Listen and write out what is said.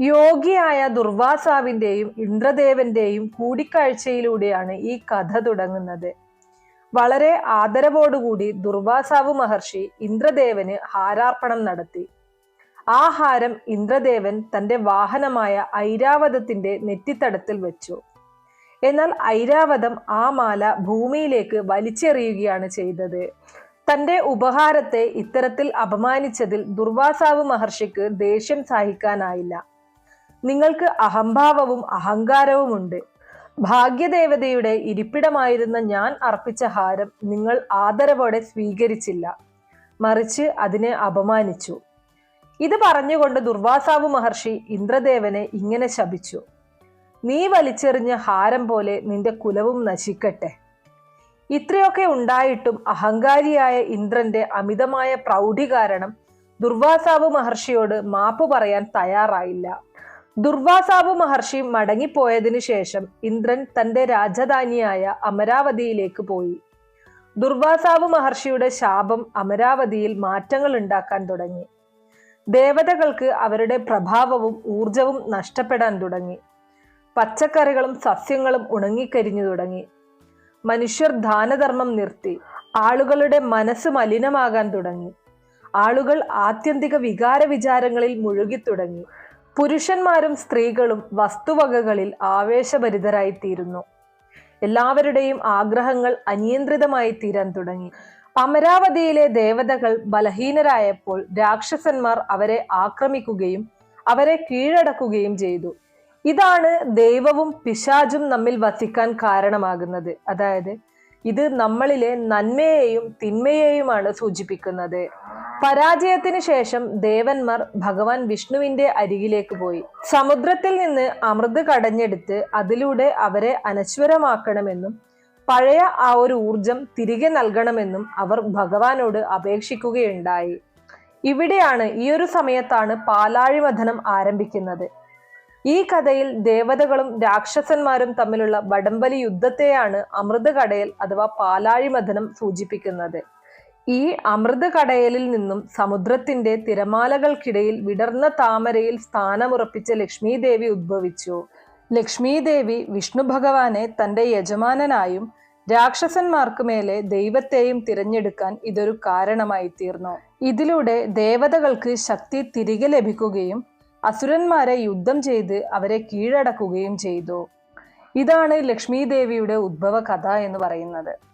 യോഗിയായ ദുർവാസാവിന്റെയും ഇന്ദ്രദേവന്റെയും കൂടിക്കാഴ്ചയിലൂടെയാണ് ഈ കഥ തുടങ്ങുന്നത്. വളരെ ആദരവോടുകൂടി ദുർവാസാവ് മഹർഷി ഇന്ദ്രദേവന് ഹാരാർപ്പണം നടത്തി. ആ ഹാരം ഇന്ദ്രദേവൻ തന്റെ വാഹനമായ ഐരാവതത്തിന്റെ നെറ്റിത്തടത്തിൽ വെച്ചു. എന്നാൽ ഐരാവതം ആ മാല ഭൂമിയിലേക്ക് വലിച്ചെറിയുകയാണ് ചെയ്തത്. തന്റെ ഉപഹാരത്തെ ഇത്തരത്തിൽ അപമാനിച്ചതിൽ ദുർവാസാവ് മഹർഷിക്ക് ദേഷ്യം സഹിക്കാനായില്ല. നിങ്ങൾക്ക് അഹംഭാവവും അഹങ്കാരവുമുണ്ട്. ഭാഗ്യദേവതയുടെ ഇരിപ്പിടമായിരുന്ന ഞാൻ അർപ്പിച്ച ഹാരം നിങ്ങൾ ആദരവോടെ സ്വീകരിച്ചില്ല. മറിച്ച് അതിനെ അപമാനിച്ചു. ഇത് പറഞ്ഞുകൊണ്ട് ദുർവാസാവ് മഹർഷി ഇന്ദ്രദേവനെ ഇങ്ങനെ ശപിച്ചു. നീ വലിച്ചെറിഞ്ഞ ഹാരം പോലെ നിന്റെ കുലവും നശിക്കട്ടെ. ഇത്രയൊക്കെ ഉണ്ടായിട്ടും അഹങ്കാരിയായ ഇന്ദ്രന്റെ അമിതമായ പ്രൗഢി കാരണം ദുർവാസാവ് മഹർഷിയോട് മാപ്പ് പറയാൻ തയ്യാറായില്ല. ദുർവാസാവ് മഹർഷി മടങ്ങിപ്പോയതിനു ശേഷം ഇന്ദ്രൻ തന്റെ രാജധാനിയായ അമരാവതിയിലേക്ക് പോയി. ദുർവാസാവ് മഹർഷിയുടെ ശാപം അമരാവതിയിൽ മാറ്റങ്ങൾ ഉണ്ടാക്കാൻ തുടങ്ങി. ദേവതകൾക്ക് അവരുടെ പ്രഭാവവും ഊർജവും നഷ്ടപ്പെടാൻ തുടങ്ങി. പച്ചക്കറികളും സസ്യങ്ങളും ഉണങ്ങിക്കരിഞ്ഞു തുടങ്ങി. മനുഷ്യർ ദാനധർമ്മം നിർത്തി. ആളുകളുടെ മനസ്സ് മലിനമാകാൻ തുടങ്ങി. ആളുകൾ ആത്യന്തിക വികാര വിചാരങ്ങളിൽ മുഴുകി തുടങ്ങി. പുരുഷന്മാരും സ്ത്രീകളും വസ്തുവകകളിൽ ആവേശഭരിതരായിത്തീരുന്നു. എല്ലാവരുടെയും ആഗ്രഹങ്ങൾ അനിയന്ത്രിതമായി തീരാൻ തുടങ്ങി. അമരാവതിയിലെ ദേവതകൾ ബലഹീനരായപ്പോൾ രാക്ഷസന്മാർ അവരെ ആക്രമിക്കുകയും അവരെ കീഴടക്കുകയും ചെയ്തു. ഇതാണ് ദൈവവും പിശാചും നമ്മിൽ വസിക്കാൻ കാരണമാകുന്നത്. അതായത് ഇത് നമ്മളിലെ നന്മയെയും തിന്മയെയുമാണ് സൂചിപ്പിക്കുന്നത്. പരാജയത്തിന് ശേഷം ദേവന്മാർ ഭഗവാൻ വിഷ്ണുവിന്റെ അരികിലേക്ക് പോയി. സമുദ്രത്തിൽ നിന്ന് അമൃത് കടഞ്ഞെടുത്ത് അതിലൂടെ അവരെ അനശ്വരമാക്കണമെന്നും പഴയ ആ ഒരു ഊർജം തിരികെ നൽകണമെന്നും അവർ ഭഗവാനോട് അപേക്ഷിക്കുകയുണ്ടായി. ഇവിടെയാണ് ഈ ഒരു സമയത്താണ് പാലാഴിമഥനം ആരംഭിക്കുന്നത്. ഈ കഥയിൽ ദേവതകളും രാക്ഷസന്മാരും തമ്മിലുള്ള വടംവലി യുദ്ധത്തെയാണ് അമൃത കടയൽ അഥവാ പാലാഴിമഥനം സൂചിപ്പിക്കുന്നത്. ഈ അമൃത കടയലിൽ നിന്നും സമുദ്രത്തിന്റെ തിരമാലകൾക്കിടയിൽ വിടർന്ന താമരയിൽ സ്ഥാനമുറപ്പിച്ച ലക്ഷ്മീദേവി ഉദ്ഭവിച്ചു. ലക്ഷ്മി ദേവി വിഷ്ണു ഭഗവാനെ തന്റെ യജമാനനായും രാക്ഷസന്മാർക്ക് മേലെ ദൈവത്തെയും തിരഞ്ഞെടുക്കാൻ ഇതൊരു കാരണമായി തീർന്നു ഇതിലൂടെ ദേവതകൾക്ക് ശക്തി തിരികെ ലഭിക്കുകയും അസുരന്മാരെ യുദ്ധം ചെയ്ത് അവരെ കീഴടക്കുകയും ചെയ്തു. ഇതാണ് ലക്ഷ്മീദേവിയുടെ ഉദ്ഭവ കഥ എന്ന് പറയുന്നത്.